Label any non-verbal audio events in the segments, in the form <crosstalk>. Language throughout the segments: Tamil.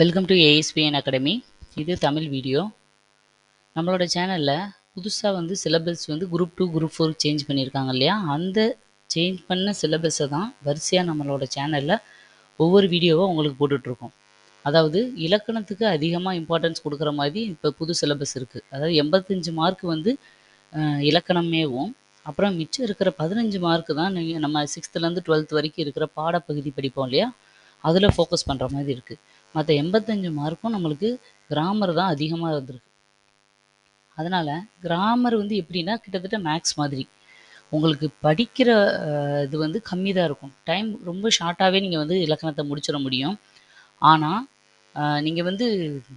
வெல்கம் டு ஏஎஸ்பிஎன் அகாடமி இது தமிழ் வீடியோ. நம்மளோட சேனலில் புதுசாக வந்து சிலபஸ் வந்து group two group four change பண்ணியிருக்காங்க இல்லையா? அந்த சேஞ்ச் பண்ண சிலபஸை தான் வரிசையாக நம்மளோட சேனலில் ஒவ்வொரு வீடியோவும் உங்களுக்கு போட்டுட்ருக்கோம். அதாவது இலக்கணத்துக்கு அதிகமாக இம்பார்ட்டன்ஸ் கொடுக்குற மாதிரி இப்போ புது சிலபஸ் இருக்குது அதாவது எண்பத்தஞ்சு மார்க் வந்து இலக்கணமேவும் அப்புறம் மிச்சம் இருக்கிற பதினஞ்சு மார்க்கு தான் நீங்கள் நம்ம சிக்ஸ்த்துலேருந்து டுவெல்த் வரைக்கும் இருக்கிற பாடப்பகுதி படிப்போம் இல்லையா? அதில் ஃபோக்கஸ் பண்ணுற மாதிரி இருக்குது மற்ற எண்பத்தஞ்சு மார்க்கும் நம்மளுக்கு கிராமர் தான் அதிகமாக இருந்திருக்கு. அதனால் கிராமர் வந்து எப்படின்னா கிட்டத்தட்ட மேக்ஸ் மாதிரி. உங்களுக்கு படிக்கிற இது வந்து கம்மி தான் இருக்கும். டைம் ரொம்ப ஷார்ட்டாகவே நீங்கள் வந்து இலக்கணத்தை முடிச்சிட முடியும். ஆனால் நீங்கள் வந்து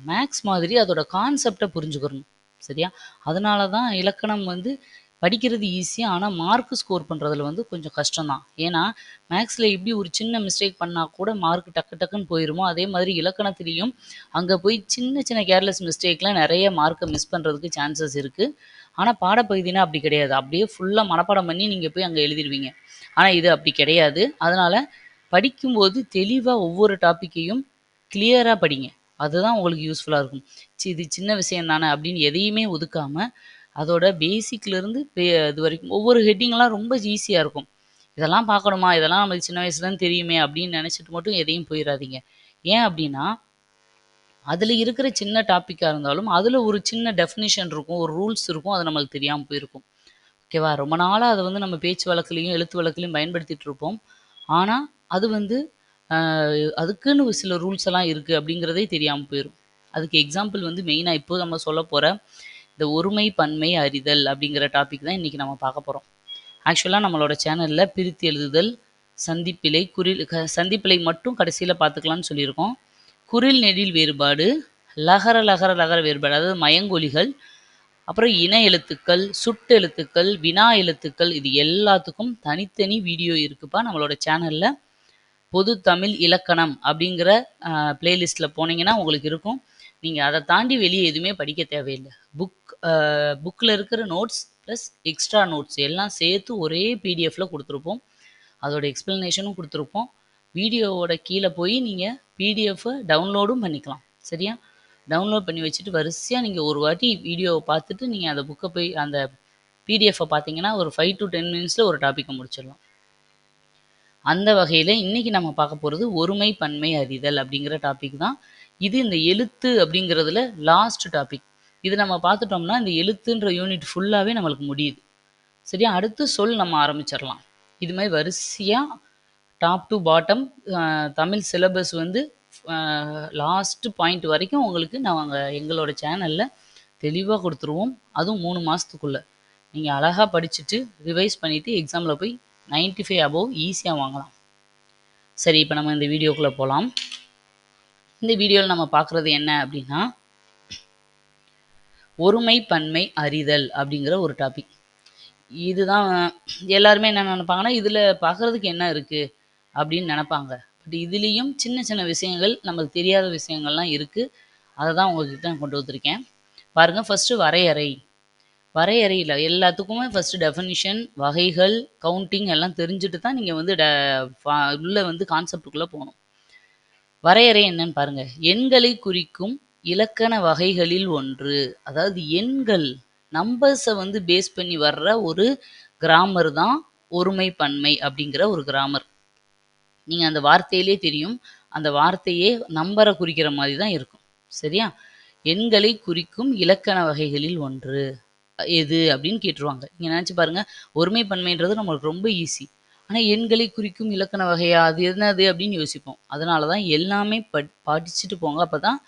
மேக்ஸ் மாதிரி அதோட கான்செப்டை புரிஞ்சுக்கிறணும் சரியா? அதனால தான் இலக்கணம் வந்து படிக்கிறது ஈஸி ஆனால் மார்க் ஸ்கோர் பண்ணுறதுல வந்து கொஞ்சம் கஷ்டம்தான். ஏன்னா மேக்ஸில் எப்படி ஒரு சின்ன மிஸ்டேக் பண்ணால் கூட மார்க் டக்கு டக்குன்னு போயிருமோ? அதே மாதிரி இலக்கணத்துலேயும் அங்கே போய் சின்ன சின்ன கேர்லெஸ் மிஸ்டேக்லாம் நிறைய மார்க்கை மிஸ் பண்ணுறதுக்கு சான்சஸ் இருக்குது ஆனால் பாடப்பகுதினா அப்படி கிடையாது. அப்படியே ஃபுல்லாக மனப்பாடம் பண்ணி நீங்கள் போய் அங்கே எழுதிடுவீங்க. ஆனால் இது அப்படி கிடையாது. அதனால் படிக்கும்போது தெளிவாக ஒவ்வொரு டாப்பிக்கையும் கிளியராக படிங்க. அதுதான் உங்களுக்கு யூஸ்ஃபுல்லாக இருக்கும். சி இது சின்ன விஷயம் தானே அப்படின்னு எதையுமே ஒதுக்காமல் அதோட பேசிக்லேருந்து இது வரைக்கும் ஒவ்வொரு ஹெட்டிங்லாம் ரொம்ப ஈஸியாக இருக்கும். இதெல்லாம் பார்க்கணுமா? இதெல்லாம் நம்மளுக்கு சின்ன வயசுலேருந்து தெரியுமே அப்படின்னு நினச்சிட்டு மட்டும் எதையும் போயிடாதீங்க ஏன் அப்படின்னா அதில் இருக்கிற சின்ன டாப்பிக்காக இருந்தாலும் அதில் ஒரு சின்ன டெஃபினிஷன் இருக்கும் ஒரு ரூல்ஸ் இருக்கும் அது நம்மளுக்கு தெரியாமல் போயிருக்கும். ஓகேவா ரொம்ப நாளாக அதை வந்து நம்ம பேச்சு வழக்குலையும் எழுத்து வழக்குலையும் பயன்படுத்திகிட்டு இருப்போம். ஆனால் அது வந்து அதுக்குன்னு ஒரு சில ரூல்ஸ் எல்லாம் இருக்குது அப்படிங்கிறதே தெரியாமல் போயிடும் அதுக்கு எக்ஸாம்பிள் வந்து மெயினாக இப்போ நம்ம சொல்ல போகிற இந்த ஒருமை பன்மை அறிதல் அப்படிங்கிற டாபிக் தான் இன்றைக்கி நம்ம பார்க்க போகிறோம் ஆக்சுவலாக நம்மளோட சேனலில் பிரித்து எழுதுதல் சந்திப்பிலை குறில் க மட்டும் கடைசியில் பார்த்துக்கலாம்னு சொல்லியிருக்கோம். குரில் நெடில் வேறுபாடு லகர லகர லகர வேறுபாடு அதாவது மயங்கொலிகள் அப்புறம் இன எழுத்துக்கள் சுட்டு எழுத்துக்கள் வினா எழுத்துக்கள் இது எல்லாத்துக்கும் தனித்தனி வீடியோ இருக்குப்பா நம்மளோட சேனலில் பொது தமிழ் இலக்கணம் அப்படிங்கிற பிளேலிஸ்ட்டில் போனீங்கன்னா உங்களுக்கு இருக்கும். நீங்கள் அதை தாண்டி வெளியே எதுவுமே படிக்க தேவையில்லை. புக் புக்கில் இருக்கிற நோட்ஸ் ப்ளஸ் எக்ஸ்ட்ரா நோட்ஸ் எல்லாம் சேர்த்து ஒரே பிடிஎஃப்ல கொடுத்துருப்போம். அதோட எக்ஸ்ப்ளனேஷனும் கொடுத்துருப்போம். வீடியோவோட கீழே போய் நீங்கள் பிடிஎஃப்பை டவுன்லோடும் பண்ணிக்கலாம். சரியா? டவுன்லோட் பண்ணி வச்சுட்டு வரிசையாக நீங்கள் ஒரு வாட்டி வீடியோவை பார்த்துட்டு நீங்கள் அந்த புக்கை போய் அந்த பிடிஎஃப்பை பார்த்தீங்கன்னா ஒரு ஃபைவ் டு டென் மினிட்ஸில் ஒரு டாப்பிக்கை முடிச்சிடலாம். அந்த வகையில் இன்றைக்கி நம்ம பார்க்க போகிறது ஒருமை பன்மை அறிதல் அப்படிங்கிற டாபிக் தான். இது இந்த எழுத்து அப்படிங்கிறதுல லாஸ்ட் டாபிக் இது நம்ம பார்த்துட்டோம்னா இந்த எழுத்துன்ற யூனிட் ஃபுல்லாகவே நம்மளுக்கு முடியுது. சரியா? அடுத்து சொல் நம்ம ஆரம்பிச்சிடலாம். இது மாதிரி வரிசையாக top to bottom Tamil syllabus வந்து லாஸ்ட் பாயிண்ட் வரைக்கும் உங்களுக்கு நாங்கள் எங்களோட சேனலில் தெளிவாக கொடுத்துருவோம். அதுவும் மூணு மாதத்துக்குள்ளே நீங்கள் அழகாக படிச்சுட்டு ரிவைஸ் பண்ணிவிட்டு எக்ஸாமில் போய் 95 ஃபைவ் அபோவ் ஈஸியாக வாங்கலாம். சரி இப்போ நம்ம இந்த வீடியோக்குள்ளே போகலாம் இந்த வீடியோவில் நம்ம பார்க்குறது என்ன அப்படின்னா ஒருமை பன்மை அறிதல் அப்படிங்கிற ஒரு டாபிக் இதுதான் எல்லாருமே என்ன நினைப்பாங்கன்னா இதில் பார்க்குறதுக்கு என்ன இருக்குது அப்படின்னு நினைப்பாங்க. பட் இதுலேயும் சின்ன சின்ன விஷயங்கள் நமக்கு தெரியாத விஷயங்கள்லாம் இருக்குது அதை தான் உங்ககிட்ட நான் கொண்டு வந்திருக்கேன். பாருங்கள் ஃபஸ்ட்டு வரையறை. வரையறையில் எல்லாத்துக்குமே ஃபஸ்ட்டு டெஃபனிஷன் வகைகள் கவுண்டிங் எல்லாம் தெரிஞ்சுட்டு தான் நீங்கள் வந்து ட உள்ளே வந்து கான்செப்டுக்குள்ளே போகணும். வரையறை என்னன்னு பாருங்கள் எண்களை குறிக்கும் இலக்கண வகைகளில் ஒன்று. அதாவது எண்கள் நம்பர்ஸை வந்து பேஸ் பண்ணி வர்ற ஒரு கிராமர் தான் ஒருமை பன்மை அப்படிங்கிற ஒரு கிராமர் நீங்கள் அந்த வார்த்தையிலே தெரியும். அந்த வார்த்தையே நம்பரை குறிக்கிற மாதிரி தான் இருக்கும். சரியா? எண்களை குறிக்கும் இலக்கண வகைகளில் ஒன்று. எது அப்படின்னு கேட்டுருவாங்க. நீங்கள் நினச்சி பாருங்கள் ஒருமை பன்மைன்றது நம்மளுக்கு ரொம்ப ஈஸி ஆனால் எண்களை குறிக்கும் இலக்கண வகையா? அது என்னது அப்படின்னு யோசிப்போம். அதனால தான் எல்லாமே பட் படிச்சுட்டு போங்க. அப்போ தான்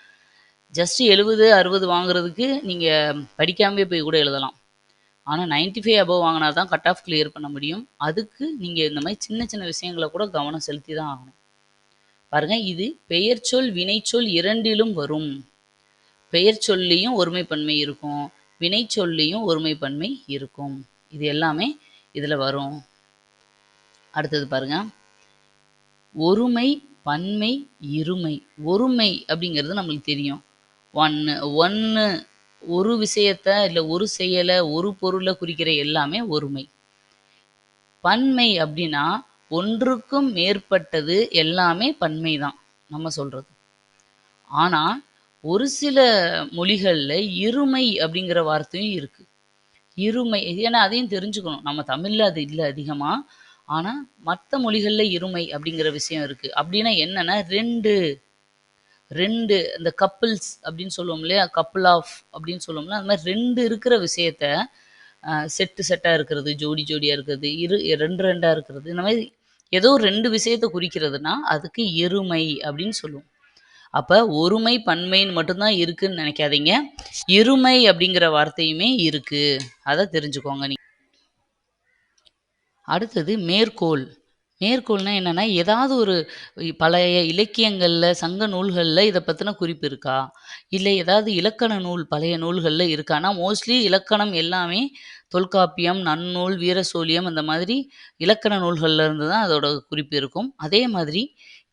ஜஸ்ட் எழுபது அறுபது வாங்குறதுக்கு நீங்கள் படிக்காமே போய் கூட எழுதலாம். ஆனால் 95 ஃபைவ் அபவ் வாங்கினா தான் கட் ஆஃப் கிளியர் பண்ண முடியும். அதுக்கு நீங்கள் இந்த மாதிரி சின்ன சின்ன விஷயங்களை கூட கவனம் செலுத்தி தான் ஆகணும். பாருங்க இது பெயர்ச்சொல் வினைச்சொல் இரண்டிலும் வரும். பெயர் சொல்லியும் ஒருமைப்பன்மை இருக்கும். வினைச்சொல்லியும் ஒருமைப்பன்மை இருக்கும். இது எல்லாமே இதில் வரும். அடுத்தது பாருங்க. ஒருமை பன்மை இருமை. ஒருமை அப்படிங்கிறது நம்மளுக்கு தெரியும். ஒன்று ஒன்று ஒரு விஷயத்த இல்லை ஒரு செயலை ஒரு பொருளை குறிக்கிற எல்லாமே ஒருமை. பன்மை அப்படின்னா ஒன்றுக்கும் மேற்பட்டது எல்லாமே பன்மை தான் நம்ம சொல்கிறது ஆனால் ஒரு சில மொழிகளில் இருமை அப்படிங்கிற வார்த்தையும் இருக்குது இருமை ஏன்னா அதையும் தெரிஞ்சுக்கணும். நம்ம தமிழில் அது இல்லை அதிகமாக ஆனால் மற்ற மொழிகளில் இருமை அப்படிங்கிற விஷயம் இருக்குது அப்படின்னா என்னென்னா ரெண்டு ரெண்டு இந்த கப்புள்ஸ் அப்படின்னு சொல்லுவோம் இல்லையா? கப்புள் ஆஃப் அப்படின்னு சொல்லுவோம்ல அந்த மாதிரி ரெண்டு இருக்கிற விஷயத்த செட்டு செட்டாக இருக்கிறது ஜோடி ஜோடியாக இருக்கிறது இரு ரெண்டு ரெண்டாக இருக்கிறது இந்த மாதிரி ஏதோ ரெண்டு விஷயத்தை குறிக்கிறதுனா அதுக்கு இருமை அப்படின்னு சொல்லுவோம். அப்போ ஒருமை பன்மைன்னு மட்டும்தான் இருக்குன்னு நினைக்காதீங்க. இருமை அப்படிங்கிற வார்த்தையுமே இருக்குது அதை தெரிஞ்சுக்கோங்க நீ அடுத்தது மேற்கோள். மேற்கோள்னா என்னென்னா ஏதாவது ஒரு பழைய இலக்கியங்களில் சங்க நூல்களில் இதை பற்றின குறிப்பு இருக்கா? இல்லை ஏதாவது இலக்கண நூல் பழைய நூல்களில் இருக்கானா மோஸ்ட்லி இலக்கணம் எல்லாமே தொல்காப்பியம் நன்னூல் வீரசோழியம் அந்த மாதிரி இலக்கண நூல்களில் இருந்து தான் அதோட குறிப்பு இருக்கும். அதே மாதிரி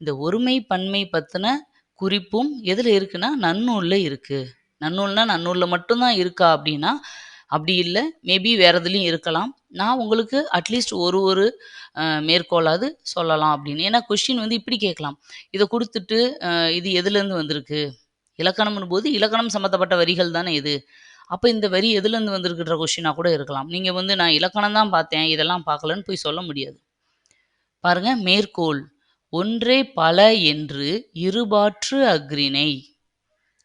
இந்த ஒருமை பன்மை பற்றின குறிப்பும் எதில் இருக்குன்னா நன்னூலில் இருக்குது நன்னூல்னா நன்னூலில் மட்டும்தான் இருக்கா அப்படின்னா அப்படி இல்லை. மேபி வேறு எதுலேயும் இருக்கலாம். நான் உங்களுக்கு அட்லீஸ்ட் ஒரு ஒரு மேற்கோளாவது சொல்லலாம் அப்படின்னு. ஏன்னா கொஷின் வந்து இப்படி கேட்கலாம். இதை கொடுத்துட்டு இது எதுலேருந்து வந்திருக்கு? இலக்கணம்னு போது இலக்கணம் சம்மந்தப்பட்ட வரிகள் தானே இது. அப்போ இந்த வரி எதுலேருந்து வந்திருக்குன்ற கொஷினாக கூட இருக்கலாம். நீங்கள் வந்து நான் இலக்கணம் தான் பார்த்தேன் இதெல்லாம் பார்க்கலன்னு போய் சொல்ல முடியாது. பாருங்க மேற்கோள். ஒன்றே பல என்று இருபாற்று அக்ரிணை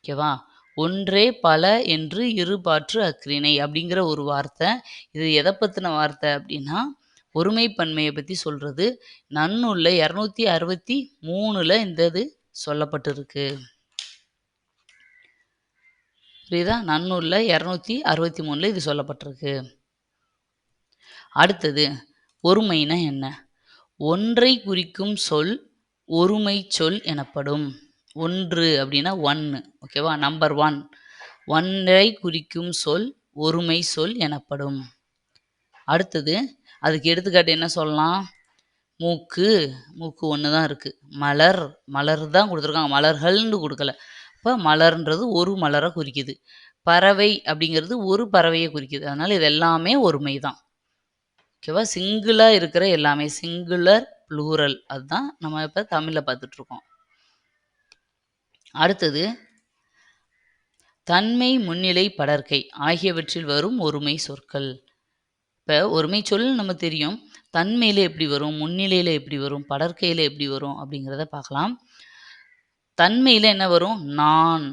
ஓகேவா? ஒன்றே பல என்று இருபாற்று அக்ரிணை அப்படிங்கிற ஒரு வார்த்தை. இது எதை பற்றின வார்த்தை அப்படின்னா ஒருமைப்பன்மையை பற்றி சொல்கிறது நன்னூலில் இரநூத்தி அறுபத்தி மூணில் இந்த இது சொல்லப்பட்டிருக்கு. புரியுதா? நன்னூலில் இரநூத்தி அறுபத்தி மூணில் இது சொல்லப்பட்டிருக்கு. அடுத்தது ஒருமைனா என்ன? ஒன்றை குறிக்கும் சொல் ஒருமை சொல் எனப்படும். ஒன்று அப்படின்னா ஒன்று ஓகேவா நம்பர் ஒன் ஒன்றை குறிக்கும் சொல் ஒருமை சொல் எனப்படும். அடுத்தது அதுக்கு எடுத்துக்காட்டு என்ன சொல்லலாம்? மூக்கு மூக்கு ஒன்று தான் இருக்குது மலர் மலர் தான் கொடுத்துருக்காங்க. மலர்கள்னு கொடுக்கல. இப்போ மலர்ன்றது ஒரு மலரை குறிக்குது. பறவை அப்படிங்கிறது ஒரு பறவையை குறிக்குது. அதனால் இது எல்லாமே ஒருமை தான் ஓகேவா? சிங்கிளாக இருக்கிற எல்லாமே சிங்குலர் ப்ளூரல். அதுதான் நம்ம இப்போ தமிழில் பார்த்துட்ருக்கோம். அடுத்தது தன்மை முன்னிலை படர்க்கை ஆகியவற்றில் வரும் ஒருமை சொற்கள். இப்போ ஒருமை சொல் நம்ம தெரியும். தன்மையில் எப்படி வரும்? முன்னிலையில் எப்படி வரும்? படற்கையில் எப்படி வரும்? அப்படிங்கிறத பார்க்கலாம். தன்மையில் என்ன வரும்? நான்.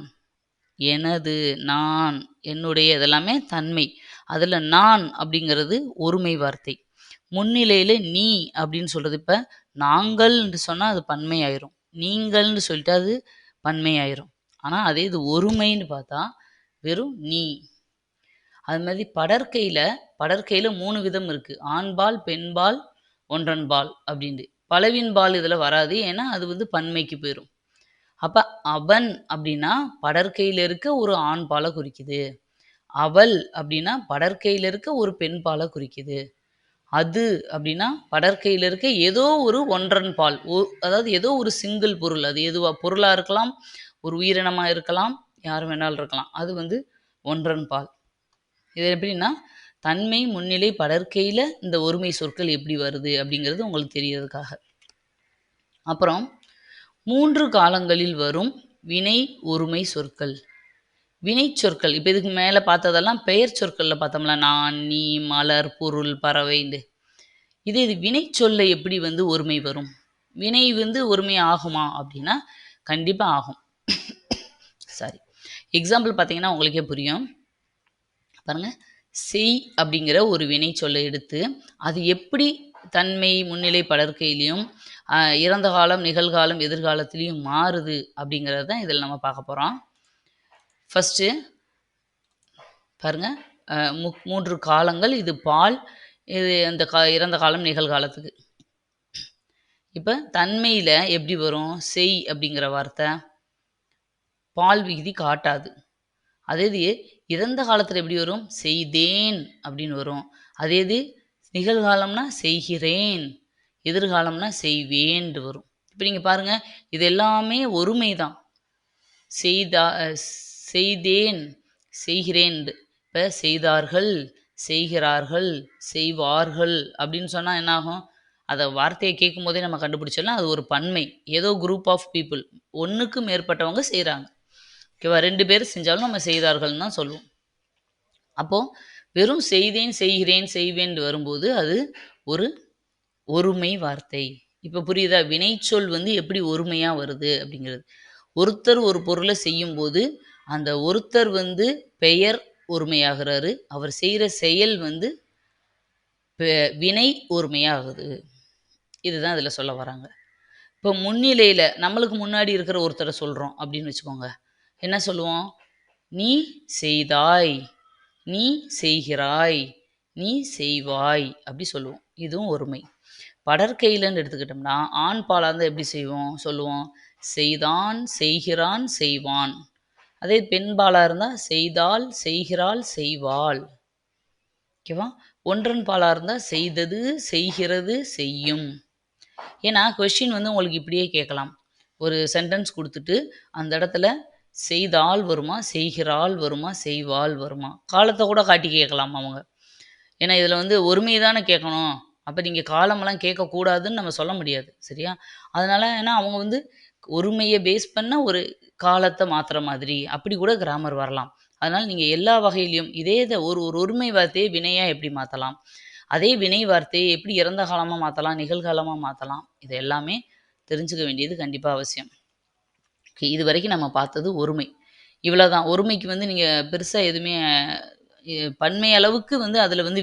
எனது நான். என்னுடைய இதெல்லாமே தன்மை. அதில் நான் அப்படிங்கிறது ஒருமை வார்த்தை. முன்னிலையில் நீ அப்படின்னு சொல்கிறது இப்போ நாங்கள்னு சொன்னால் அது பன்மை ஆயிரும் நீங்கள்னு சொல்லிட்டு அது பன்மை ஆயிரும் ஆனால் அதே இது ஒருமைன்னு பார்த்தா வெறும் நீ. அது மாதிரி படற்கையில் படற்கையில் மூணு விதம் இருக்குது ஆண்பால் பெண்பால் ஒன்றன்பால் அப்படின்ட்டு. பலவின்பால் இதில் வராது. ஏன்னா அது வந்து பன்மைக்கு போயிடும் அப்போ அவன் அப்படின்னா படற்கையில் இருக்க ஒரு ஆண் பாலை குறிக்குது. அவள் அப்படின்னா படற்கையில் இருக்க ஒரு பெண் பாலை குறிக்குது. அது அப்படின்னா படற்கையில் இருக்க ஏதோ ஒரு ஒன்றன் பால் அதாவது ஏதோ ஒரு சிங்கிள் பொருள். அது எதுவாக பொருளாக இருக்கலாம் ஒரு உயிரினமாக இருக்கலாம் யார் வேணாலும் இருக்கலாம். அது வந்து ஒன்றன் பால் இது எப்படின்னா தன்மை முன்னிலை படற்கையில் இந்த ஒருமை சொற்கள் எப்படி வருது அப்படிங்கிறது உங்களுக்கு தெரியறதுக்காக. அப்புறம் மூன்று காலங்களில் வரும் வினை ஒருமை சொற்கள். வினை சொற்கள் இப்போ இதுக்கு மேலே பார்த்ததெல்லாம் பெயர் சொற்களில் பார்த்தோம்ல நான் நீ மலர் பொருள் பறவைண்டு இதே இது வினை சொல்ல எப்படி வந்து ஒருமை வரும்? வினை வந்து ஒருமை ஆகுமா அப்படின்னா கண்டிப்பாக ஆகும். <coughs> சாரி எக்ஸாம்பிள் பார்த்தீங்கன்னா உங்களுக்கே புரியும். பாருங்கள் செய் அப்படிங்கிற ஒரு வினை சொல்லை எடுத்து அது எப்படி தன்மை முன்னிலை படர்க்கையிலையும் இறந்த காலம் நிகழ்காலம் எதிர்காலத்திலையும் மாறுது அப்படிங்கிறது தான் இதில் நம்ம பார்க்க போகிறோம் ஃபஸ்ட்டு பாருங்கள் மு மூன்று காலங்கள் இது பால் இது இந்த கா இறந்த காலம் நிகழ்காலத்துக்கு. இப்போ தன்மையில் எப்படி வரும்? செய் அப்படிங்கிற வார்த்தை பால் விகுதி காட்டாது. அதே இது இறந்த காலத்தில் எப்படி வரும்? செய்தேன் அப்படின்னு வரும். அதே இது நிகழ்காலம்னா செய்கிறேன் எதிர்காலம்னா செய்வேன் வரும். இப்போ நீங்கள் பாருங்கள் இது எல்லாமே ஒருமை தான் செய்தா செய்தேன் செய்கிறேன் இப்போ செய்தார்கள் செய்கிறார்கள் செய்வார்கள் அப்படின்னு சொன்னால் என்னாகும் அதை வார்த்தையை கேட்கும் போதே நம்ம கண்டுபிடிச்சிடலாம். அது ஒரு பன்மை. ஏதோ குரூப் ஆஃப் பீப்புள் ஒன்றுக்கு மேற்பட்டவங்க செய்கிறாங்க ஓகேவா? ரெண்டு பேர் செஞ்சாலும் நம்ம செய்தார்கள்னு தான் சொல்லுவோம். அப்போது வெறும் செய்தேன் செய்கிறேன் செய்வேன் வரும்போது அது ஒரு ஒருமை வார்த்தை. இப்போ புரியுதா? வினைச்சொல் வந்து எப்படி ஒருமையாக வருது அப்படிங்கிறது. ஒருத்தர் ஒரு பொருளை செய்யும்போது அந்த ஒருத்தர் வந்து பெயர் ஒருமையாகிறாரு. அவர் செய்கிற செயல் வந்து வினை ஒருமையாகுது. இதுதான் இதில் சொல்ல வராங்க. இப்போ முன்னிலையில் நம்மளுக்கு முன்னாடி இருக்கிற ஒருத்தரை சொல்கிறோம் அப்படின்னு வச்சுக்கோங்க. என்ன சொல்லுவோம்? நீ செய்தாய் நீ செய்கிறாய் நீ செய்வாய் அப்படி சொல்லுவோம். இதுவும் ஒருமை. படற்கையிலன்னு எடுத்துக்கிட்டோம்னா ஆண் பாலாக இருந்தால் எப்படி செய்வோம்? சொல்லுவோம். செய்தான் செய்கிறான் செய்வான். அதே பெண் பாலாக இருந்தால் செய்தால் செய்கிறாள் செய்வாள். ஓகேவா? ஒன்றன் பாலாக இருந்தால் செய்தது செய்கிறது செய்யும். ஏன்னா கொஷின் வந்து உங்களுக்கு இப்படியே கேட்கலாம். ஒரு சென்டென்ஸ் கொடுத்துட்டு அந்த இடத்துல செய்தால் வருமா? செய்கிறாள் வருமா? செய்வாள் வருமா? காலத்தை கூட காட்டி கேட்கலாம் அவங்க. ஏன்னா இதில் வந்து ஒருமை தானே கேட்கணும். அப்போ நீங்கள் காலமெல்லாம் கேட்கக்கூடாதுன்னு நம்ம சொல்ல முடியாது. சரியா? அதனால் ஏன்னா அவங்க வந்து ஒருமையை பேஸ் பண்ண ஒரு காலத்தை மாற்றுற மாதிரி. அப்படி கூட கிராமர் வரலாம். அதனால் நீங்கள் எல்லா வகையிலையும் இதே இதை ஒரு ஒரு ஒருமை வார்த்தையை வினையாக எப்படி மாற்றலாம் அதே வினை வார்த்தையை எப்படி இறந்த காலமாக மாற்றலாம் நிகழ்காலமாக மாற்றலாம் இது எல்லாமே தெரிஞ்சுக்க வேண்டியது கண்டிப்பாக அவசியம். ஓகே இது வரைக்கும் நம்ம பார்த்தது ஒருமை. இவ்வளோ தான் ஒருமைக்கு வந்து நீங்கள் பெருசாக எதுவுமே பன்மை அளவுக்கு வந்து அதில் வந்து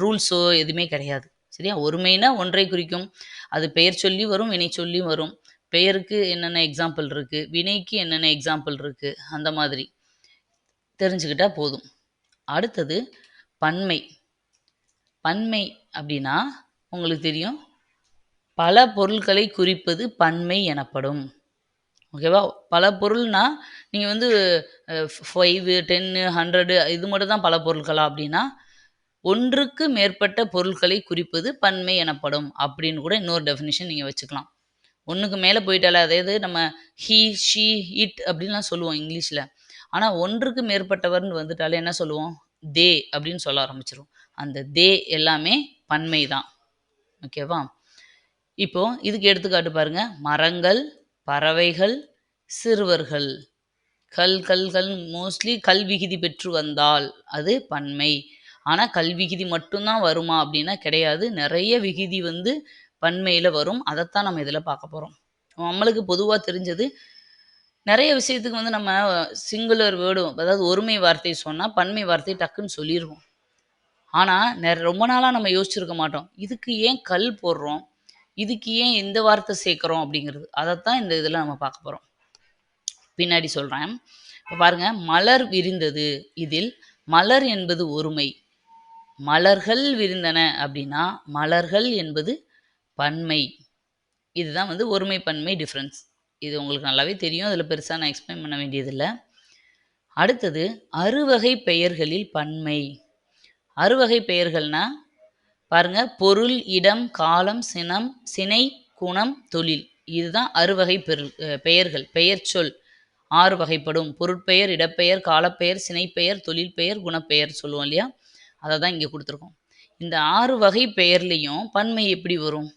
ரூல்ஸோ எதுவுமே கிடையாது. சரியா? ஒருமைனா ஒன்றை குறிக்கும். அது பெயர் சொல்லி வரும் வினை சொல்லி வரும். பெயருக்கு என்னென்ன எக்ஸாம்பிள் இருக்குது வினைக்கு என்னென்ன எக்ஸாம்பிள் இருக்குது அந்த மாதிரி. தெரிஞ்சுக்கிட்டால் போதும். அடுத்தது பன்மை. பன்மை அப்படின்னா உங்களுக்கு தெரியும். பல பொருட்களை குறிப்பது பன்மை எனப்படும். ஓகேவா பல பொருள்னால் நீங்கள் வந்து ஃபைவு டென்னு ஹண்ட்ரடு இது மட்டும் தான் பல பொருட்களா அப்படின்னா ஒன்றுக்கு மேற்பட்ட பொருட்களை குறிப்பது பன்மை எனப்படும் அப்படின்னு கூட இன்னொரு டெஃபினிஷன் நீங்கள் வச்சுக்கலாம். ஒன்றுக்கு மேலே போயிட்டால அதாவது நம்ம ஹீ ஷீ இட் அப்படின்லாம் சொல்லுவோம் இங்கிலீஷில். ஆனால் ஒன்றுக்கு மேற்பட்டவர்னு வந்துட்டாலே என்ன சொல்லுவோம்? தே அப்படின்னு சொல்ல ஆரம்பிச்சிரும். அந்த தே எல்லாமே பன்மை தான் ஓகேவா இப்போ இதுக்கு எடுத்துக்காட்டு பாருங்க. மரங்கள் பறவைகள் சிறுவர்கள். கல் கல்கள் மோஸ்ட்லி கல்விகுதி பெற்று வந்தால் அது பன்மை. ஆனால் கல்விகுதி மட்டும்தான் வருமா அப்படின்னா கிடையாது. நிறைய விகுதி வந்து பன்மையில் வரும். அதைத்தான் நம்ம இதில் பார்க்க போகிறோம் நம்மளுக்கு பொதுவாக தெரிஞ்சது நிறைய விஷயத்துக்கு வந்து நம்ம சிங்குலர் வேர்டும் அதாவது ஒருமை வார்த்தை சொன்னால் பன்மை வார்த்தை டக்குன்னு சொல்லிடுவோம் ஆனால் நெ ரொம்ப நாளாக நம்ம யோசிச்சிருக்க மாட்டோம். இதுக்கு ஏன் கல் போடுறோம்? இதுக்கு ஏன் இந்த வார்த்தை சேர்க்குறோம் அப்படிங்கிறது. அதைத்தான் இந்த இதில் நம்ம பார்க்க போகிறோம் பின்னாடி சொல்கிறேன் இப்போ பாருங்கள் மலர் விரிந்தது. இதில் மலர் என்பது ஒருமை. மலர்கள் விரிந்தன அப்படின்னா மலர்கள் என்பது பன்மை. இதுதான் வந்து ஒருமை பன்மை டிஃப்ரென்ஸ் இது உங்களுக்கு நல்லாவே தெரியும். அதில் பெருசாக நான் எக்ஸ்பிளைன் பண்ண வேண்டியதில்லை. அடுத்தது அறுவகை பெயர்களில் பன்மை. அறுவகை பெயர்கள்னால் பாருங்க பொருள் இடம் காலம் சினம் சினை குணம் தொழில். இதுதான் அறுவகை பெருள் பெயர்கள் பெயர் சொல். ஆறு வகைப்படும். பொருட்பெயர் இடப்பெயர் காலப்பெயர் சினைப்பெயர் தொழில் பெயர் குணப்பெயர் சொல்லுவோம் இல்லையா? அதை தான் இங்கே கொடுத்துருக்கோம். இந்த ஆறு வகை பெயர்லேயும் பன்மை எப்படி வரும்?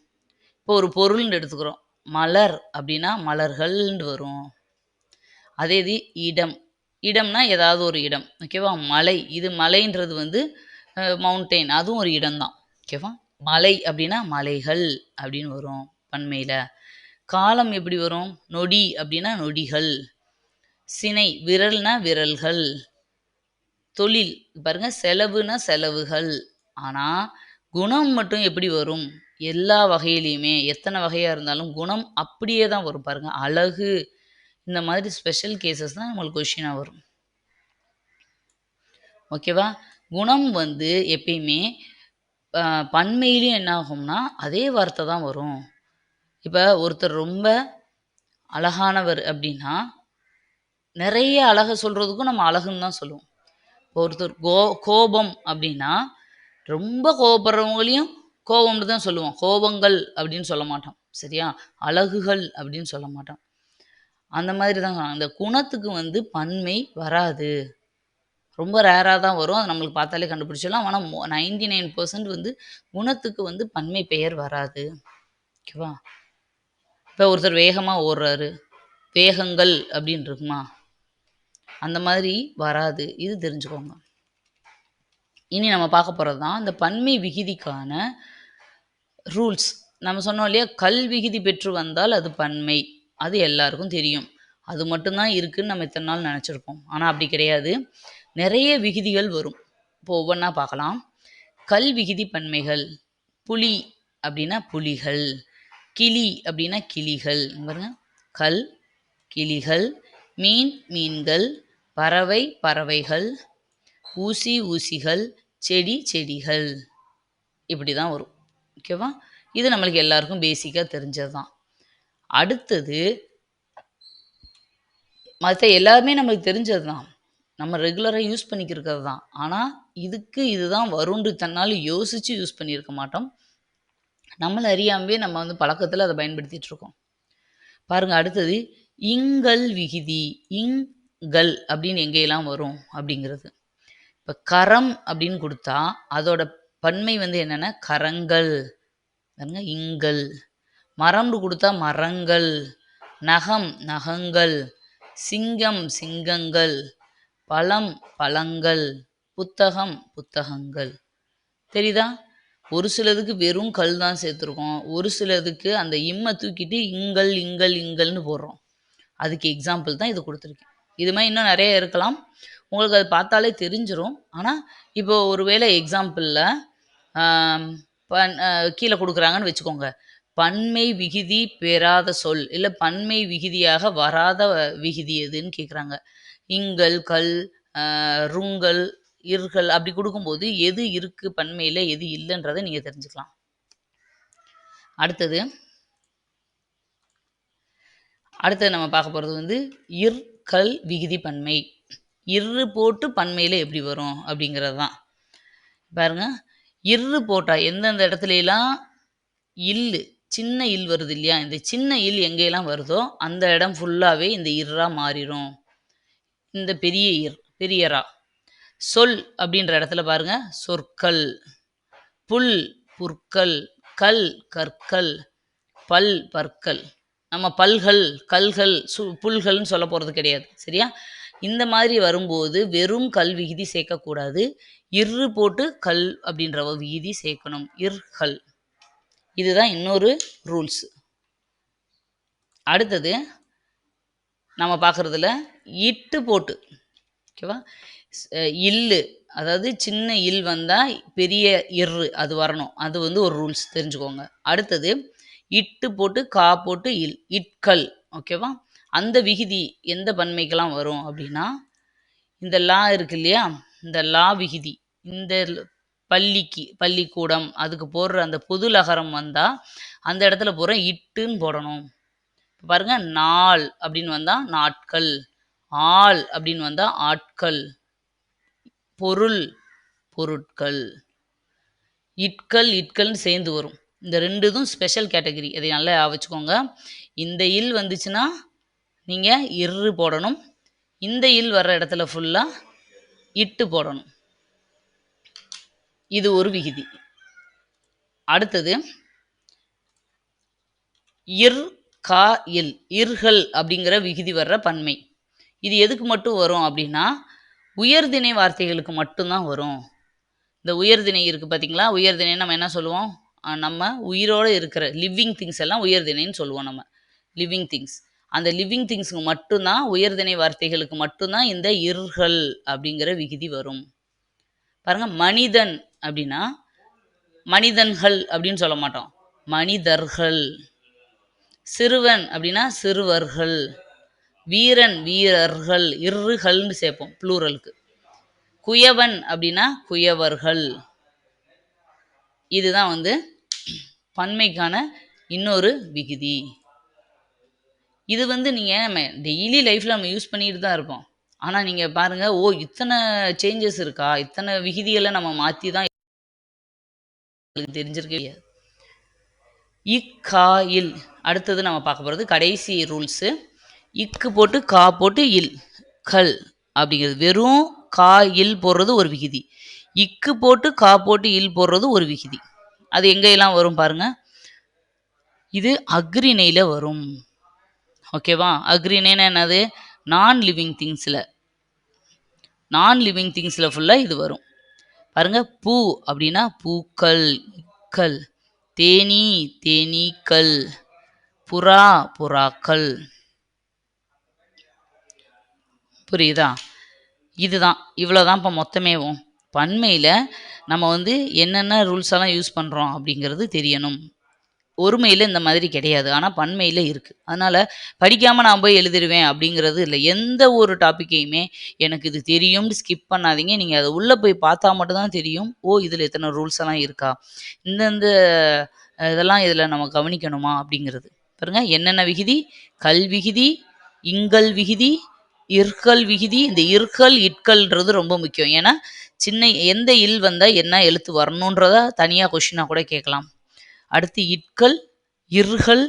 இப்போ ஒரு பொருள்னு எடுத்துக்கிறோம். மலர் அப்படின்னா மலர்கள்னு வரும். அதே இது இடம். இடம்னா ஏதாவது ஒரு இடம் ஓகேவா? மலை. இது மலைன்றது வந்து மவுண்டெயின் அதுவும் ஒரு இடம்தான். ஓகேவா மலை அப்படின்னா மலைகள் அப்படின்னு வரும் பன்மையில். காலம் எப்படி வரும்? நொடி அப்படின்னா நொடிகள். சினை விரல்னா விரல்கள். தொழில் பாருங்க செலவுனா செலவுகள். ஆனால் குணம் மட்டும் எப்படி வரும்? எல்லா வகையிலையுமே எத்தனை வகையாக இருந்தாலும் குணம் அப்படியே தான் வரும் பாருங்கள் அழகு இந்த மாதிரி ஸ்பெஷல் கேசஸ் தான் நம்மளுக்கு கொஷினாக வரும். ஓகேவா குணம் வந்து எப்பயுமே பன்மையிலையும் என்ன ஆகும்னா அதே வார்த்தை தான் வரும். இப்போ ஒருத்தர் ரொம்ப அழகானவர் அப்படின்னா நிறைய அழகை சொல்கிறதுக்கும் நம்ம அழகுன்னு தான் சொல்லுவோம். இப்போ ஒருத்தர் கோ கோபம் அப்படின்னா ரொம்ப கோபப்படுறவங்களையும் கோபம்னு தான் சொல்லுவோம். கோபங்கள் அப்படின்னு சொல்ல மாட்டோம். சரியா? அழகுகள் அப்படின்னு சொல்ல மாட்டோம். அந்த மாதிரி தான் அந்த குணத்துக்கு வந்து பன்மை வராது. ரொம்ப ரேராக தான் வரும். அது நம்மளுக்கு பார்த்தாலே கண்டுபிடிச்சிடலாம். ஆனால் நைன்டி நைன் பர்சன்ட் வந்து குணத்துக்கு வந்து பன்மை பெயர் வராது. ஓகேவா? இப்போ ஒருத்தர் வேகமாக ஓடுறாரு. வேகங்கள் அப்படின்னு இருக்குமா? அந்த மாதிரி வராது. இது தெரிஞ்சுக்கோங்க. இனி நம்ம பார்க்க போகிறது தான் இந்த பன்மை விகுதிக்கான ரூல்ஸ். நம்ம சொன்னோம் இல்லையா? கல் விகுதி பெற்று வந்தால் அது பன்மை. அது எல்லாருக்கும் தெரியும். அது மட்டும்தான் இருக்குன்னு நம்ம இத்தனை நாள் நினச்சிருப்போம். ஆனால் அப்படி கிடையாது. நிறைய விகுதிகள் வரும். இப்போ ஒவ்வொன்றா பார்க்கலாம். கல் விகுதி பன்மைகள் புலி அப்படின்னா புலிகள் கிளி அப்படின்னா கிளிகள் பாருங்க. கல் கிளிகள் மீன் மீன்கள் பறவை பறவைகள் ஊசி ஊசிகள் செடி செடிகள். இப்படி தான் வரும் ஓகேவா இது நம்மளுக்கு எல்லாருக்கும் பேசிக்காக தெரிஞ்சது தான் அடுத்தது மற்ற எல்லாருமே நம்மளுக்கு தெரிஞ்சது தான் நம்ம ரெகுலராக யூஸ் பண்ணிக்கிறது தான். ஆனால் இதுக்கு இதுதான் வரும்னு தன்னால் யோசித்து யூஸ் பண்ணியிருக்க மாட்டோம். நம்மளை அறியாமவே நம்ம வந்து பழக்கத்தில் அதை பயன்படுத்திகிட்டு இருக்கோம். பாருங்கள் அடுத்தது இங்கல் விகுதி இங்கல் அப்படின்னு எங்கேயெல்லாம் வரும் அப்படிங்கிறது. இப்போ கரம் அப்படின்னு கொடுத்தா அதோட பன்மை வந்து என்னென்னா கரங்கள். பாருங்க இங்கல் மரம்னு கொடுத்தா மரங்கள். நகம் நகங்கள். சிங்கம் சிங்கங்கள். பழம் பழங்கள் புத்தகம் புத்தகங்கள். தெரியுதா? ஒரு சிலதுக்கு வெறும் கல் தான் சேர்த்துருக்கோம். ஒரு சிலதுக்கு அந்த இம்மை தூக்கிட்டு இங்கல் இங்கல் இங்கள்னு போடுறோம். அதுக்கு எக்ஸாம்பிள் தான் இது கொடுத்துருக்கேன். இது மாதிரி இன்னும் நிறைய இருக்கலாம். உங்களுக்கு அது பார்த்தாலே தெரிஞ்சிடும் ஆனால் இப்போ ஒருவேளை எக்ஸாம்பிளில் பன் கீழே கொடுக்குறாங்கன்னு வச்சுக்கோங்க. பன்மை விகுதி பெறாத சொல் இல்லை பன்மை விகுதியாக வராத விகுதி எதுன்னு கேட்குறாங்க இங்கல் கல் ருங்கள் ருங்கல் இர்கள் அப்படி கொடுக்கும்போது எது இருக்கு பன்மையில் எது இல்லைன்றதை நீங்கள் தெரிஞ்சுக்கலாம். அடுத்தது அடுத்தது நம்ம பார்க்க போகிறது வந்து இர் கல் விகுதி பன்மை. இரு போட்டு பன்மையில் எப்படி வரும் அப்படிங்கிறது தான். பாருங்க இரு போட்டால் எந்தெந்த இடத்துலலாம் இல்லு சின்ன இல் வருது இல்லையா? இந்த சின்ன இல் எங்கேயெல்லாம் வருதோ அந்த இடம் ஃபுல்லாகவே இந்த இர்ரா மாறிடும் இந்த பெரிய இர். பெரியரா சொல் அப்படின்ற இடத்துல பாருங்க. சொற்கள். புல் புற்கள். கல் கற்கள். பல் பற்கள். நம்ம பல்கள் கல்கள் சு புல்கள்னு சொல்ல போகிறது கிடையாது. சரியா? இந்த மாதிரி வரும்போது வெறும் கல் விகுதி சேர்க்கக்கூடாது. இரு போட்டு கல் அப்படின்ற ஒரு விகுதி சேர்க்கணும். இர்கல் இதுதான் இன்னொரு ரூல்ஸ். அடுத்தது நம்ம பார்க்குறதுல இட்டு போட்டு ஓகேவா? இல்லு அதாவது சின்ன இல் வந்தால் பெரிய இரு அது வரணும். அது வந்து ஒரு ரூல்ஸ் தெரிஞ்சுக்கோங்க. அடுத்தது இட்டு போட்டு கா போட்டு இல் இட்கல் ஓகேவா? அந்த விகுதி எந்த பன்மைக்கெல்லாம் வரும் அப்படின்னா இந்த லா இருக்கு இல்லையா? இந்த லா விகுதி. இந்த பள்ளிக்கு பள்ளிக்கூடம் அதுக்கு போடுற அந்த பொது லகரம் வந்தால் அந்த இடத்துல போகிற இட்டுன்னு போடணும். பாருங்க நாள் அப்படின்னு வந்தால் நாட்கள் ஆள் அப்படின்னு வந்தால் ஆட்கள் பொருள் பொருட்கள் இட்கள் இட்கள்னு சேர்ந்து வரும். இந்த ரெண்டு இதுவும் ஸ்பெஷல் கேட்டகரி அதை நல்லா வச்சுக்கோங்க. இந்த இல் வந்துச்சுன்னா நீங்கள் இரு போடணும். இந்த இல் வர்ற இடத்துல ஃபுல்லாக இட்டு போடணும். இது ஒரு விகுதி. அடுத்தது இர் கா இல் இர்கள் அப்படிங்கிற விகுதி வர்ற பன்மை. இது எதுக்கு மட்டும் வரும் அப்படின்னா உயர்திணை வார்த்தைகளுக்கு மட்டும்தான் வரும். இந்த உயர்திணை இருக்குது பார்த்தீங்களா உயர்திணை நம்ம என்ன சொல்லுவோம்? நம்ம உயிரோடு இருக்கிற லிவிங் திங்ஸ் எல்லாம் உயர்திணைன்னு சொல்லுவோம் நம்ம. லிவிங் திங்ஸ் அந்த லிவிங் திங்ஸுக்கு மட்டும்தான் உயர்திணை வார்த்தைகளுக்கு மட்டும்தான் இந்த இர்கள் அப்படிங்கிற விகுதி வரும். பாருங்க மனிதன் அப்படின்னா மனிதன்கள் அப்படின்னு சொல்ல மாட்டோம். மனிதர்கள். சிறுவன் அப்படின்னா சிறுவர்கள். வீரன் வீரர்கள் இருகள்னு சேர்ப்போம் ப்ளூரலுக்கு குயவன் அப்படின்னா குயவர்கள். இதுதான் வந்து பன்மைக்கான இன்னொரு விகுதி. இது வந்து நீங்கள் நம்ம டெய்லி லைஃப்பில் நம்ம யூஸ் பண்ணிட்டு தான் இருப்போம். ஆனால் நீங்கள் பாருங்கள் ஓ இத்தனை சேஞ்சஸ் இருக்கா? இத்தனை விகுதிகளை நம்ம மாற்றி தான் தெரிஞ்சிருக்க. முடியாது இக்கா இல் அடுத்தது நம்ம பார்க்க போகிறது கடைசி ரூல்ஸு இக்கு போட்டு கா போட்டு இல் கல் அப்படிங்கிறது. வெறும் கா இல் போடுறது ஒரு விகுதி. இக்கு போட்டு கா போட்டு இல் போடுறது ஒரு விகுதி. அது எங்கெல்லாம் வரும் பாருங்க. இது அக்ரிணையில் வரும். ஓகேவா அக்ரிணைன்னு என்னது? நான் லிவிங் திங்ஸில் நான் லிவிங் திங்ஸில் ஃபுல்லாக இது வரும். பாருங்கள் பூ அப்படின்னா பூக்கள் இக்கள் தேனீ தேனீக்கள் புறா புறாக்கள். புரியுதா? இதுதான். இவ்வளோதான் இப்போ மொத்தமேவும் பன்மையில் நம்ம வந்து என்னென்ன ரூல்ஸ் எல்லாம் யூஸ் பண்ணுறோம் அப்படிங்கிறது தெரியணும். ஒருமையில் இந்த மாதிரி கிடையாது. ஆனால் பன்மையில் இருக்குது அதனால் படிக்காமல் நான் போய் எழுதிடுவேன் அப்படிங்கிறது இல்லை. எந்த ஒரு டாப்பிக்கையுமே எனக்கு இது தெரியும்னு ஸ்கிப் பண்ணாதீங்க. நீங்கள் அதை உள்ளே போய் பார்த்தா மட்டும்தான் தெரியும். ஓ இதில் எத்தனை ரூல்ஸ் எல்லாம் இருக்கா? இந்தந்த இதெல்லாம் இதில் நம்ம கவனிக்கணுமா அப்படிங்கிறது. பாருங்க. என்னென்ன விகுதி? கல் விகுதி இங்கல் விகுதி இற்கல் விகுதி. இந்த இற்கல் இட்கல்ன்றது ரொம்ப முக்கியம். ஏன்னா சின்ன எந்த இல் வந்தால் என்ன எழுத்து வரணுன்றத தனியாக கொஷினாக கூட கேட்கலாம். அடுத்து இட்கல் இர்கள்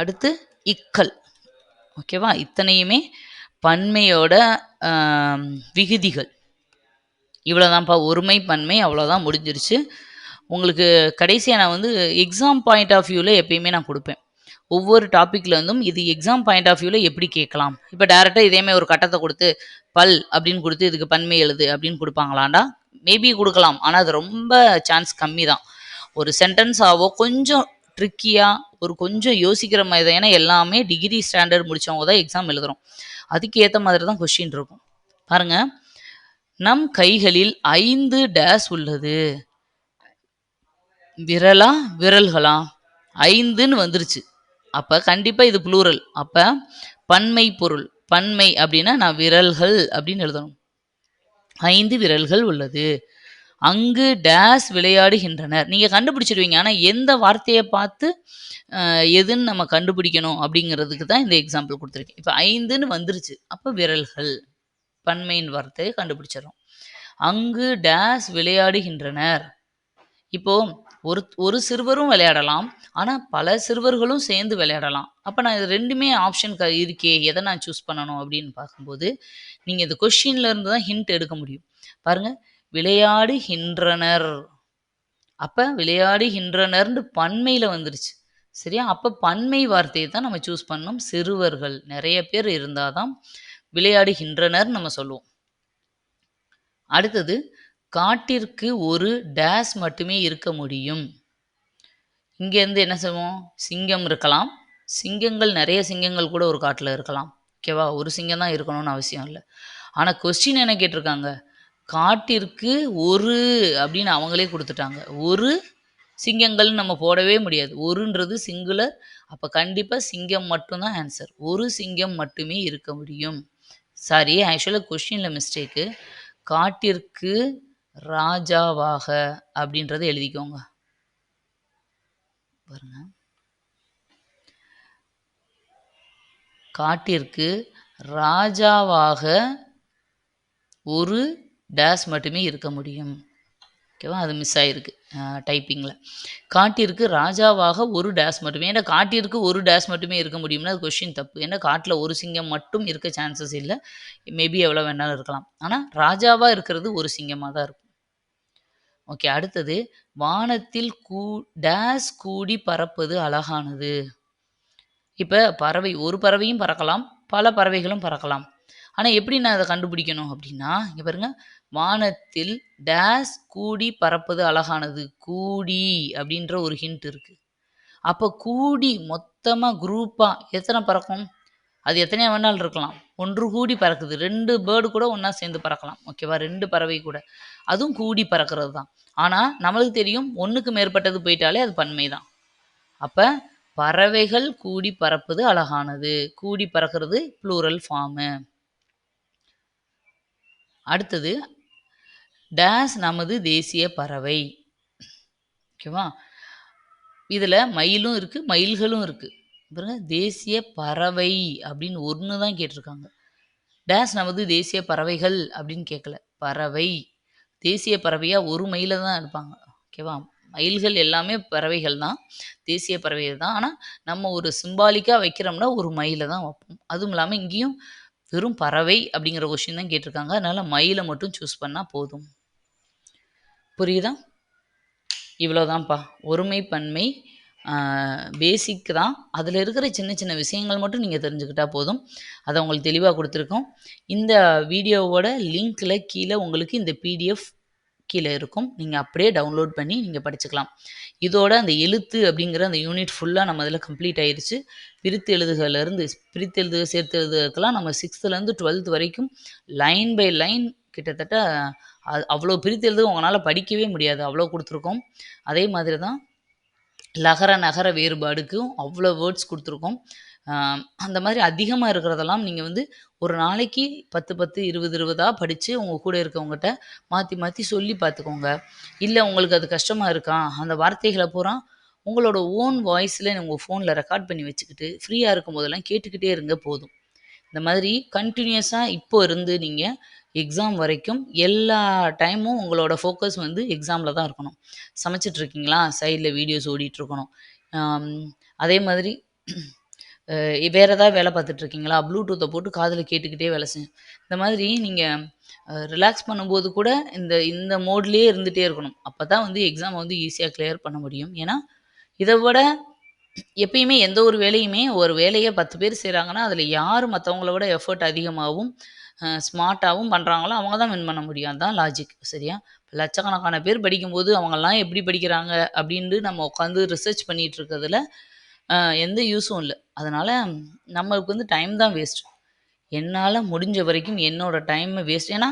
அடுத்து இக்கல். ஓகேவா இத்தனையுமே பன்மையோட விகுதிகள். இவ்வளோதான்ப்பா ஒருமை பன்மை அவ்வளோதான் முடிஞ்சிருச்சு. உங்களுக்கு கடைசியாக நான் வந்து எக்ஸாம் பாயிண்ட் ஆஃப் வியூவில் எப்பயுமே நான் கொடுப்பேன். ஒவ்வொரு டாப்பிக்கில் இருந்தும் இது எக்ஸாம் பாயிண்ட் ஆஃப் வியூவில் எப்படி கேட்கலாம்? இப்போ டேரெக்டாக இதேமாதிரி ஒரு கட்டத்தை கொடுத்து பல் அப்படின்னு கொடுத்து இதுக்கு பன்மை எழுது அப்படின்னு கொடுப்பாங்களாண்டா? மேபி கொடுக்கலாம். ஆனால் அது ரொம்ப சான்ஸ் கம்மி தான் ஒரு சென்டென்ஸாவோ கொஞ்சம் ட்ரிக்கியாக ஒரு கொஞ்சம் யோசிக்கிற மாதிரி தான். ஏன்னா எல்லாமே டிகிரி ஸ்டாண்டர்ட் முடிச்சவங்க தான் எக்ஸாம் எழுதுகிறோம் அதுக்கு ஏற்ற மாதிரி தான் கொஷின் இருக்கும். பாருங்க. நம் கைகளில் ஐந்து டேஸ் உள்ளது. விரலா விரல்களா? ஐந்துன்னு வந்துருச்சு. அப்போ கண்டிப்பாக இது ப்ளூரல் அப்போ பன்மை பொருள். பன்மை அப்படின்னா நான் விரல்கள் அப்படின்னு எழுதணும். ஐந்து விரல்கள் உள்ளது. அங்கு டேஸ் விளையாடுகின்றனர். நீங்கள் கண்டுபிடிச்சிருவீங்க. ஆனால் எந்த வார்த்தையை பார்த்து எதுன்னு நம்ம கண்டுபிடிக்கணும் அப்படிங்கிறதுக்கு தான் இந்த எக்ஸாம்பிள் கொடுத்துருக்கேன். இப்போ ஐந்துன்னு வந்துருச்சு. அப்போ விரல்கள் பன்மையின் வார்த்தையை கண்டுபிடிச்சிடறோம். அங்கு டேஸ் விளையாடுகின்றனர். இப்போ ஒரு ஒரு சிறுவரும் விளையாடலாம். ஆனால் பல சிறுவர்களும் சேர்ந்து விளையாடலாம். அப்போ நான் இது ரெண்டுமே ஆப்ஷன் க இருக்கே எதை நான் சூஸ் பண்ணணும் அப்படின்னு பார்க்கும்போது நீங்கள் இந்த கொஷின்லேருந்து தான் ஹிண்ட் எடுக்க முடியும். பாருங்கள் விளையாடுகின்றனர். அப்போ விளையாடுகின்றனர்னு பன்மையில் வந்துருச்சு. சரியா? அப்போ பன்மை வார்த்தையை தான் நம்ம சூஸ் பண்ணோம். சிறுவர்கள். நிறைய பேர் இருந்தால் தான் விளையாடுகின்றனர் நம்ம சொல்லுவோம். அடுத்தது காட்டிற்கு ஒரு டேஸ் மட்டுமே இருக்க முடியும். இங்கேருந்து என்ன செய்வோம் சிங்கம் இருக்கலாம். சிங்கங்கள் நிறைய சிங்கங்கள் கூட ஒரு காட்டில் இருக்கலாம். ஓகேவா? ஒரு சிங்கம் தான் இருக்கணும்னு அவசியம் இல்லை. ஆனால் கொஸ்டின் என்ன கேட்டிருக்காங்க? காட்டிற்கு ஒரு அப்படின்னு அவங்களே கொடுத்துட்டாங்க. ஒரு சிங்கங்கள்னு நம்ம போடவே முடியாது. ஒருன்றது சிங்குலர் அப்போ கண்டிப்பாக சிங்கம் மட்டும்தான் ஆன்சர் ஒரு சிங்கம் மட்டுமே இருக்க முடியும். சாரி ஆக்சுவலாக கொஷினில் மிஸ்டேக்கு காட்டிற்கு ராஜாவாக அப்படின்றத எழுதிக்கோங்க. பாருங்க. காட்டிற்கு ராஜாவாக ஒரு டேஸ் மட்டுமே இருக்க முடியும். ஓகேவா அது மிஸ் ஆயிருக்கு டைப்பிங்கில் காட்டிற்கு ராஜாவாக ஒரு டேஸ் மட்டுமே ஏன்னா காட்டிற்கு ஒரு டேஸ் மட்டுமே இருக்க முடியும்னா அது கொஷின் தப்பு. ஏன்னா காட்டில் ஒரு சிங்கம் மட்டும் இருக்க சான்சஸ் இல்லை. மேபி எவ்வளோ வேணாலும் இருக்கலாம். ஆனால் ராஜாவாக இருக்கிறது ஒரு சிங்கமாக தான் இருக்கும். ஓகே அடுத்தது வானத்தில் கூ டேஸ் கூடி பறப்பது அழகானது. இப்போ பறவை ஒரு பறவையும் பறக்கலாம் பல பறவைகளும் பறக்கலாம். ஆனால் எப்படி நான் அதை கண்டுபிடிக்கணும் அப்படின்னா இங்கே பாருங்க. வானத்தில் டேஸ் கூடி பறப்பது அழகானது. கூடி அப்படின்ற ஒரு ஹிண்ட் இருக்குது அப்போ கூடி மொத்தமாக குரூப்பாக எத்தனை பறக்கும்? அது எத்தனையா வேணாலும் இருக்கலாம். ஒன்று கூடி பறக்குது. ரெண்டு பேர்டு கூட ஒன்றா சேர்ந்து பறக்கலாம். ஓகேவா ரெண்டு பறவை கூட. அதுவும் கூடி பறக்கிறது தான். ஆனால் நம்மளுக்கு தெரியும் ஒன்றுக்கு மேற்பட்டது போயிட்டாலே அது பன்மை தான். அப்போ பறவைகள் கூடி பறப்பது அழகானது. கூடி பறக்கிறது ப்ளூரல் ஃபார்மு அடுத்தது டேஸ் நமது தேசிய பறவை. ஓகேவா? இதில் மயிலும் இருக்குது மயில்களும் இருக்குது பாருங்க தேசிய பறவை அப்படின்னு ஒன்று தான் கேட்டிருக்காங்க. டேஸ் நமது தேசிய பறவைகள் அப்படின்னு கேட்கல பறவை. தேசிய பறவையாக ஒரு மயிலை தான் இருப்பாங்க. ஓகேவா? மயில்கள் எல்லாமே பறவைகள் தான். தேசிய பறவைகள் தான். ஆனால் நம்ம ஒரு சிம்பாலிக்காக வைக்கிறோம்னா ஒரு மயிலை தான் வைப்போம். அதுவும் இல்லாமல் இங்கேயும் வெறும் பறவை அப்படிங்கிற கொஷின் தான் கேட்டிருக்காங்க. அதனால் மயிலை மட்டும் சூஸ் பண்ணால் போதும். புரியுதா? இவ்வளோதான்ப்பா ஒருமை பன்மை பேசிக் தான். அதில் இருக்கிற சின்ன சின்ன விஷயங்கள் மட்டும் நீங்கள் தெரிஞ்சுக்கிட்டால் போதும். அதை உங்களுக்கு தெளிவாக கொடுத்துருக்கோம். இந்த வீடியோவோட லிங்க்கில் கீழே உங்களுக்கு இந்த பிடிஎஃப் கீழே இருக்கும். நீங்கள் அப்படியே டவுன்லோட் பண்ணி நீங்கள் படிச்சுக்கலாம். இதோட அந்த எழுத்து அப்படிங்கிற அந்த யூனிட் ஃபுல்லாக நம்ம அதில் கம்ப்ளீட் ஆயிடுச்சு. பிரித்து எழுதுகிறதுலேருந்து பிரித்து எழுதுக சேர்த்து எழுதுகலாம் நம்ம சிக்ஸ்த்துலேருந்து டுவெல்த் வரைக்கும் லைன் பை லைன் கிட்டத்தட்ட அவ்வளோ பிரித்து எழுது உங்களால் படிக்கவே முடியாது. அவ்வளோ கொடுத்துருக்கோம். அதே மாதிரி தான் லகர நகர வேறுபாடுக்கும் அவ்வளோ வேர்ட்ஸ் கொடுத்துருக்கோம். அந்த மாதிரி அதிகமாக இருக்கிறதெல்லாம் நீங்கள் வந்து ஒரு நாளைக்கு பத்து பத்து இருபது இருபதாக படித்து உங்கள் கூட இருக்கவங்ககிட்ட மாற்றி மாற்றி சொல்லி பார்த்துக்கோங்க இல்லை உங்களுக்கு அது கஷ்டமாக இருக்கா? அந்த வார்த்தைகளை பூரா உங்களோட ஓன் வாய்ஸில் உங்கள் ஃபோனில் ரெக்கார்ட் பண்ணி வச்சுக்கிட்டு ஃப்ரீயாக இருக்கும் போதெல்லாம் கேட்டுக்கிட்டே இருங்க போதும். இந்த மாதிரி கண்டினியூஸாக இப்போ இருந்து நீங்கள் எக்ஸாம் வரைக்கும் எல்லா டைமும் உங்களோட ஃபோக்கஸ் வந்து எக்ஸாமில் தான் இருக்கணும். சமைச்சிட்ருக்கீங்களா சைடில் வீடியோஸ் ஓடிட்டுருக்கணும் அதே மாதிரி வேறு ஏதாவது வேலை பார்த்துட்ருக்கீங்களா? ப்ளூடூத்தை போட்டு காதில் கேட்டுக்கிட்டே வேலை செய்யும். இந்த மாதிரி நீங்கள் ரிலாக்ஸ் பண்ணும்போது கூட இந்த இந்த மோட்லேயே இருந்துகிட்டே இருக்கணும். அப்போ தான் வந்து எக்ஸாமை வந்து ஈஸியாக கிளியர் பண்ண முடியும். ஏன்னா இதை விட எப்பயுமே எந்த ஒரு வேலையுமே ஒரு வேலையை பத்து பேர் செய்கிறாங்கன்னா அதில் யார் மற்றவங்கள விட எஃபர்ட் அதிகமாகவும் ஸ்மார்ட்டாகவும் பண்ணுறாங்களோ அவங்க தான் வின் பண்ண முடியும். அதுதான் லாஜிக் சரியா? லட்சக்கணக்கான பேர் படிக்கும்போது அவங்கெல்லாம் எப்படி படிக்கிறாங்க? அப்படின்ட்டு நம்ம உட்காந்து ரிசர்ச் பண்ணிகிட்டு இருக்கிறதுல எந்த யூஸும் இல்லை. அதனால் நம்மளுக்கு வந்து டைம் தான் வேஸ்ட் என்னால் முடிஞ்ச வரைக்கும் என்னோடய டைமை வேஸ்ட் ஏன்னா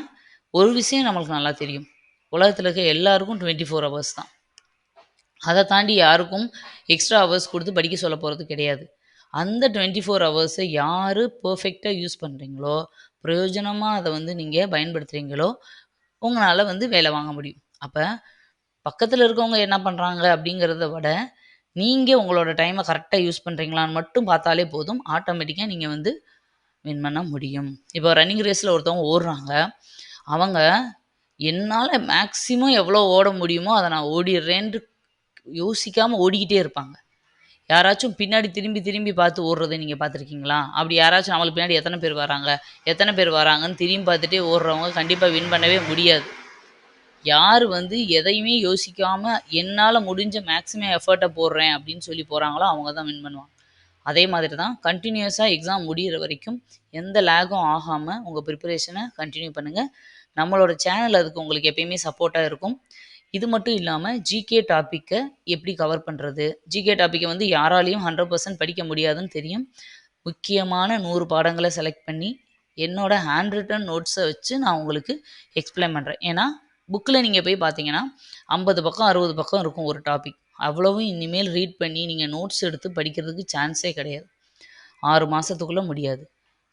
ஒரு விஷயம் நம்மளுக்கு நல்லா தெரியும். உலகத்தில் இருக்க எல்லாருக்கும் டுவெண்ட்டி ஃபோர் ஹவர்ஸ் தான். அதை தாண்டி யாருக்கும் எக்ஸ்ட்ரா ஹவர்ஸ் கொடுத்து படிக்க சொல்ல போகிறது கிடையாது. அந்த டுவெண்ட்டி ஃபோர் ஹவர்ஸை யார் பர்ஃபெக்டாக யூஸ் பண்ணுறீங்களோ பிரயோஜனமாக அதை வந்து நீங்கள் பயன்படுத்துகிறீங்களோ உங்களால் வந்து வேலை வாங்க முடியும். அப்போ பக்கத்தில் இருக்கவங்க என்ன பண்ணுறாங்க அப்படிங்கிறத விட நீங்கள் உங்களோட டைமை கரெக்டாக யூஸ் பண்ணுறீங்களான்னு மட்டும் பார்த்தாலே போதும். ஆட்டோமேட்டிக்காக நீங்கள் வந்து வின் பண்ண முடியும். இப்போ ரன்னிங் ரேஸில் ஒருத்தவங்க ஓடுறாங்க. அவங்க என்னால் மேக்ஸிமம் எவ்வளோ ஓட முடியுமோ அதை நான் ஓடிடுறேன்ட்டு யோசிக்காமல் ஓடிக்கிட்டே இருப்பாங்க. யாராச்சும் பின்னாடி திரும்பி திரும்பி பார்த்து ஓடுறதை நீங்கள் பார்த்துருக்கீங்களா? அப்படி யாராச்சும் நம்மளுக்கு பின்னாடி எத்தனை பேர் வராங்க? எத்தனை பேர் வராங்கன்னு திரும்பி பார்த்துட்டே ஓடுறவங்க கண்டிப்பாக வின் பண்ணவே முடியாது. யார் வந்து எதையுமே யோசிக்காமல் என்னால் முடிஞ்ச மேக்ஸிமம் எஃபர்ட்டை போடுறேன் அப்படின்னு சொல்லி போகிறாங்களோ அவங்க தான் வின் பண்ணுவாங்க. அதே மாதிரி தான் கண்டினியூஸாக எக்ஸாம் முடிகிற வரைக்கும் எந்த லேகும் ஆகாமல் உங்கள் ப்ரிப்பரேஷனை கண்டினியூ பண்ணுங்கள் நம்மளோட சேனல் அதுக்கு உங்களுக்கு எப்பயுமே சப்போர்ட்டாக இருக்கும். இது மட்டும் இல்லாமல் ஜிகே டாப்பிக்கை எப்படி கவர் பண்ணுறது ஜிகே டாப்பிக்கை வந்து யாராலையும் ஹண்ட்ரட் பர்சன்ட் படிக்க முடியாதுன்னு தெரியும். முக்கியமான நூறு பாடங்களை செலக்ட் பண்ணி என்னோட ஹேண்ட் ரிட்டன் நோட்ஸை வச்சு நான் உங்களுக்கு எக்ஸ்பிளைன் பண்ணுறேன் ஏன்னா புக்கில் நீங்கள் போய் பார்த்தீங்கன்னா ஐம்பது பக்கம் அறுபது பக்கம் இருக்கும் ஒரு டாபிக் அவ்வளவும் இனிமேல் ரீட் பண்ணி நீங்கள் நோட்ஸ் எடுத்து படிக்கிறதுக்கு சான்ஸே கிடையாது. ஆறு மாதத்துக்குள்ளே முடியாது.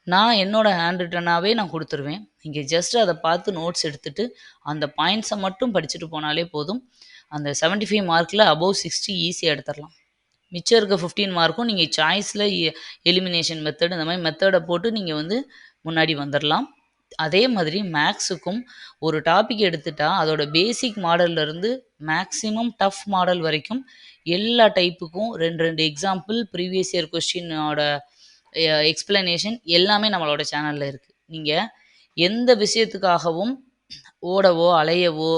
நான் என்னோடய ஹேண்ட் ரிட்டனாகவே நான் கொடுத்துருவேன். நீங்கள் ஜஸ்ட் அதை பார்த்து நோட்ஸ் எடுத்துகிட்டு அந்த பாயிண்ட்ஸை மட்டும் படிச்சுட்டு போனாலே போதும். அந்த செவன்ட்டி ஃபைவ் மார்க்கில் அபவ் சிக்ஸ்டி ஈஸியாக எடுத்துடலாம். மிச்சம் இருக்க ஃபிஃப்டீன் மார்க்கும் நீங்கள் சாய்ஸில் எலிமினேஷன் மெத்தடு இந்த மாதிரி மெத்தடை போட்டு நீங்கள் வந்து முன்னாடி வந்துடலாம். அதே மாதிரி மேக்ஸுக்கும் ஒரு டாபிக் எடுத்துட்டால் அதோட பேசிக் மாடல்லேருந்து மேக்ஸிமம் டஃப் மாடல் வரைக்கும் எல்லா டைப்புக்கும் ரெண்டு ரெண்டு எக்ஸாம்பிள் ப்ரீவியஸ் இயர் கொஸ்டினோட எக்ஸ்பிளனேஷன் எல்லாமே நம்மளோட சேனலில் இருக்குது நீங்கள் எந்த விஷயத்துக்காகவும் ஓடவோ அலையவோ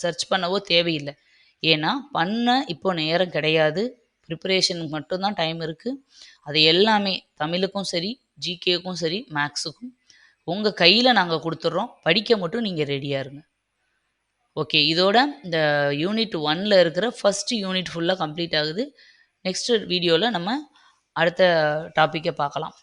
சர்ச் பண்ணவோ தேவையில்லை. ஏன்னா பண்ண இப்போ நேரம் கிடையாது. ப்ரிப்பரேஷனுக்கு மட்டும்தான் டைம் இருக்குது அது எல்லாமே தமிழுக்கும் சரி ஜிகேக்கும் சரி மேக்ஸுக்கும் உங்கள் கையில் நாங்கள் கொடுத்துட்றோம் படிக்க மட்டும் நீங்கள் ரெடியாக இருங்க. ஓகே இதோட இந்த யூனிட் ஒனில் இருக்கிற ஃபஸ்ட்டு யூனிட் ஃபுல்லாக கம்ப்ளீட் ஆகுது. நெக்ஸ்ட்டு வீடியோவில் நம்ம அடுத்த டாப்பிக்கை பார்க்கலாம்.